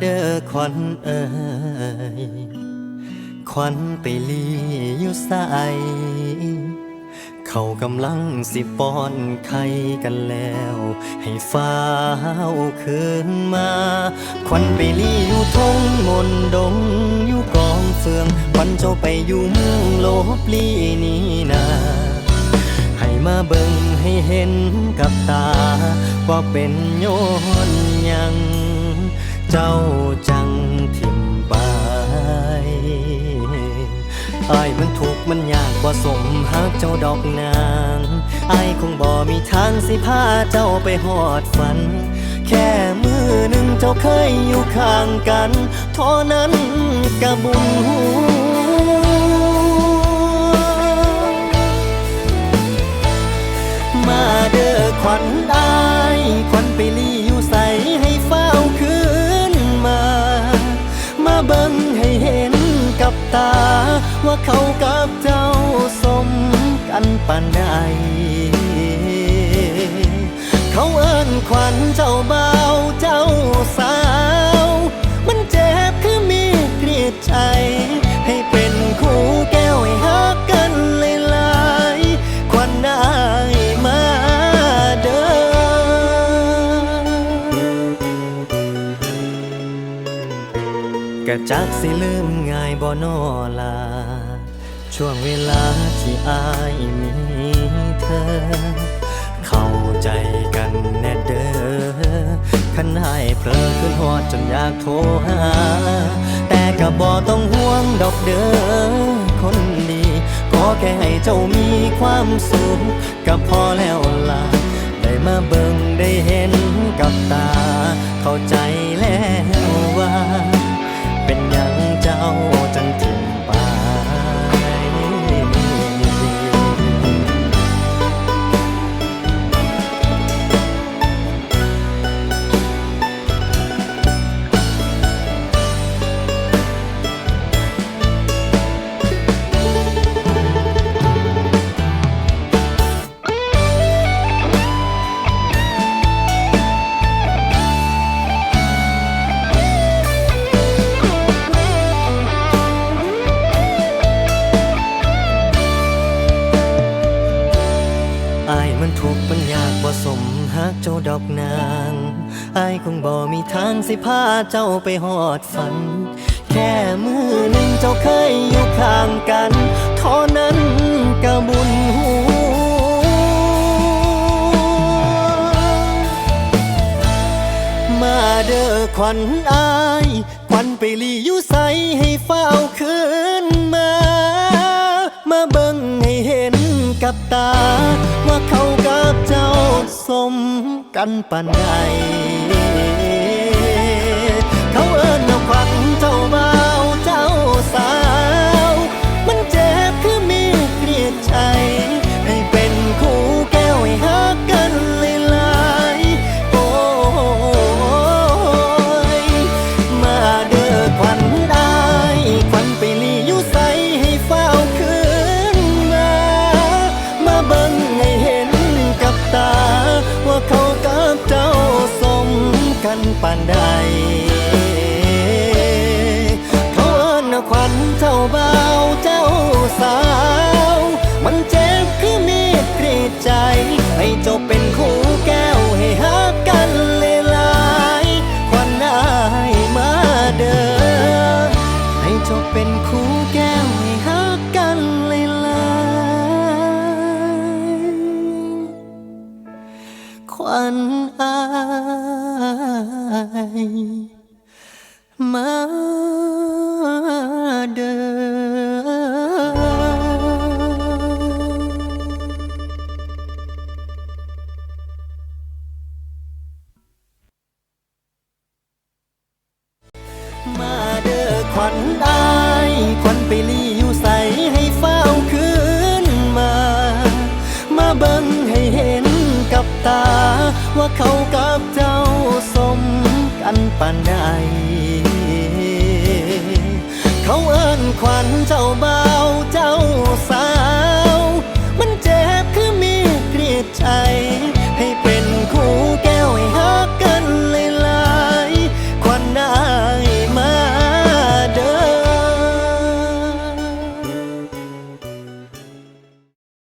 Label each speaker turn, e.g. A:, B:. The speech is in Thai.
A: เด้อควันเอ่ยควันไปลีอยู่ใสเขากำลังสิป้อนไข่กันแล้ว ให้ฟ้าวคืนมา ควันไปลีอยู่ทงมนดง อยู่กองเฟือง ควันเจ้าไปอยู่เมืองโลบลีนี่นา ให้มาเบิ่งให้เห็นกับตา ว่าเป็นโยนยัง เจ้าจังทิมบายอายมันทุกมันยากบ่สมหักเจ้าดอกนางอายคงบ่มีทางสิพาเจ้าไปหอดฝัน แค่มือหนึ่งเจ้าเคยอยู่ข้างกันเท่านั้นกะบุญหูมาเด้อขวัญอายขวัญไปลี เบิ่งให้เห็นกับตา ว่าเขากับเจ้าสมกันปานใดเขาเอิ้นขวัญเจ้าเบาเจ้าสาว จักสิลืมง่ายบ่นอลา ช่วงเวลาที่อายมีเธอ เข้าใจกันแน่เด้อขันให้เพลอขึ้นหอดจนอยากโทรหา แต่ก็บ่ต้องห่วงดอกเด้อคนดีก็แค่ให้เจ้ามีความสุขก็พอแล้วล่ะได้มาเบิ่งได้เห็นกับตา เข้าใจแล้ว กข์มันยากบ่สมหักเจ้าดอกนางอายคงบ่มีทางสิพาเจ้าไปหอดฝัน แค่มือหนึ่งเจ้าเคยอยู่ข้างกันเท่านั้นก็บุญหูมาเด้อขวัญอายขวัญไปลีอยู่ใสให้เฝ้าคืนมา มาเบิ่งให้เห็นกับตา ว่าเขา สมกันปานใด ๆขวัญอายมาเด้อมาเด้อขวัญอายขวัญไปลีอยู่ใสให้เฝ้าคืนมา มาเบิ่งให้เห็นกับตา ว่าเขากับเจ้าสมกันปานใด เขาเอิ้นขวัญเจ้าเบาเท่า